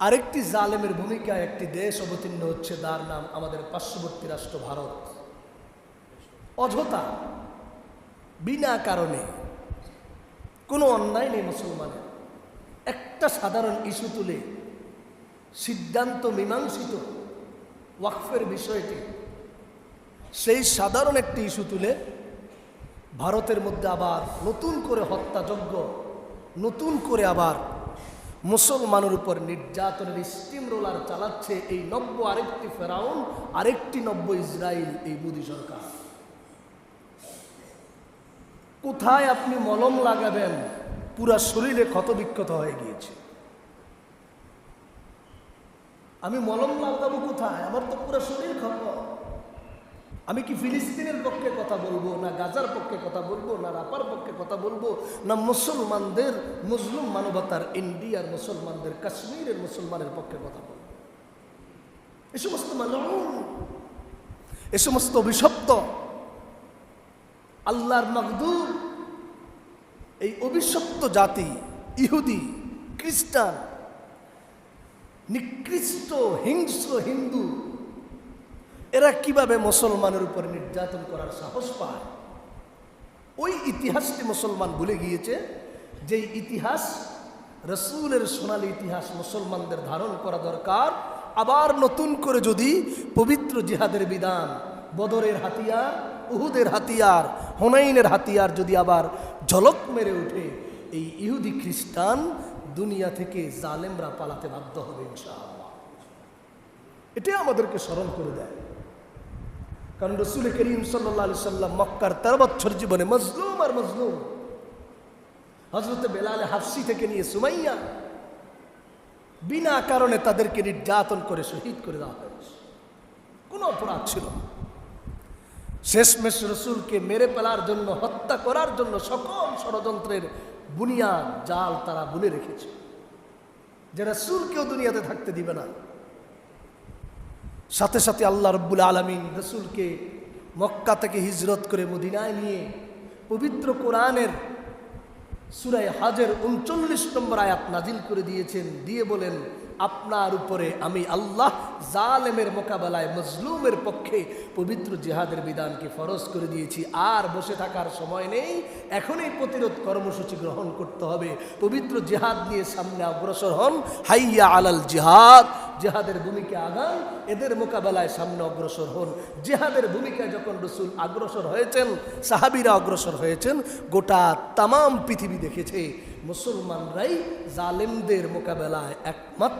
আরেকটি জালেমের ভূমিকায় একটি দেশ অবতীর্ণ হচ্ছে তার নাম আমাদের পার্শ্ববর্তী রাষ্ট্র ভারত। অযথা, বিনা কারণে কোনো অন্যায় নেই মুসলমানের। একটা সাধারণ ইস্যু তুলে সিদ্ধান্ত মীমাংসিত ওয়াকফের বিষয়টি, সেই সাধারণ একটি ইস্যু তুলে ভারতের মধ্যে আবার নতুন করে হত্যাযজ্ঞ, নতুন করে আবার মুসলমানের উপর নির্যাতনের স্টিম রোলার চালাচ্ছে এই নব্য আরেকটি ফেরাউন, আরেকটি নব্য ইসরায়েল এই মোদী সরকার। কোথায় আপনি মলম লাগাবেন? পুরা শরীরে ক্ষতবিক্ষত হয়ে গিয়েছে। আমি মলম লাগাবো কোথায়? আমার তো পুরো শরীর ক্ষত। আমি কি ফিলিস্তিনের পক্ষে কথা বলব, না গাজার পক্ষে কথা বলব, না রাপার পক্ষে কথা বলব, না মুসলমানদের মুসলিম মানবতার ইন্ডিয়ার মুসলমানদের কাশ্মীরের মুসলমানের পক্ষে কথা বলব? এ সমস্ত এ সমস্ত অভিশপ্ত আল্লাহর মকদুর এই অভিশপ্ত জাতি, ইহুদি, খ্রিস্টান, নিকৃষ্ট হিংস্র হিন্দু এরা কীভাবে মুসলমানের উপর নির্যাতন করার সাহস পায়? ওই ইতিহাসটি মুসলমান ভুলে গিয়েছে যেই ইতিহাস, রসুলের সোনালী ইতিহাস মুসলমানদের ধারণ করা দরকার। আবার নতুন করে যদি পবিত্র জিহাদের বিধান, বদরের হাতিয়ার, উহুদের হাতিয়ার, হোনাইনের হাতিয়ার যদি আবার ঝলক মেরে ওঠে, এই ইহুদি খ্রিস্টান দুনিয়া থেকে জালেমরা পালাতে বাধ্য হবে ইনশাআল্লাহ। এটাই আমাদেরকে স্মরণ করে দেয়। কারণ রসুল করিম সাল্লা সাল্লাম মক্কার তেরো বছর জীবনে মজলুম আর মজলুম। হজরত বেলাল হাফসি থেকে নিয়ে সুমাইয়া বিনা কারণে তাদেরকে নির্যাতন করে শহীদ করে দেওয়া হয়েছে। কোনো অপরাধ ছিল শেষমেশ রসুলকে মেরে ফেলার জন্য, হত্যা করার জন্য সকল ষড়যন্ত্রের বুনিয়াদ, জাল তারা বুনে রেখেছে। যে রসুলকেও দুনিয়াতে থাকতে দিবে না। সাথে সাথে আল্লাহ রব্বুল আলমিন রসুলকে মক্কা থেকে হিজরত করে মদিনায় নিয়ে পবিত্র কোরআনের সুরায় হাজের উনচল্লিশ নম্বর আয়াত নাজিল করে দিয়েছেন। দিয়ে বলেন, আপনার উপরে আমি আল্লাহ জালেমের মোকাবেলায় মজলুমের পক্ষে পবিত্র জিহাদের বিধানকে ফরজ করে দিয়েছি। আর বসে থাকার সময় নেই। এখনই প্রতিরোধ কর্মসূচি গ্রহণ করতে হবে। পবিত্র জিহাদ নিয়ে সামনে অগ্রসর হন। হাইয়া আলাল জিহাদ। জেহাদের ভূমিকা আগান, এদের মোকাবেলায় সামনে অগ্রসর হন। জেহাদের ভূমিকায় যখন রসুল অগ্রসর হয়েছেন, সাহাবিরা অগ্রসর হয়েছেন, গোটা তাম পৃথিবী দেখেছে। মুসলমানরাই জালেমদের মোকাবেলায় একমাত্র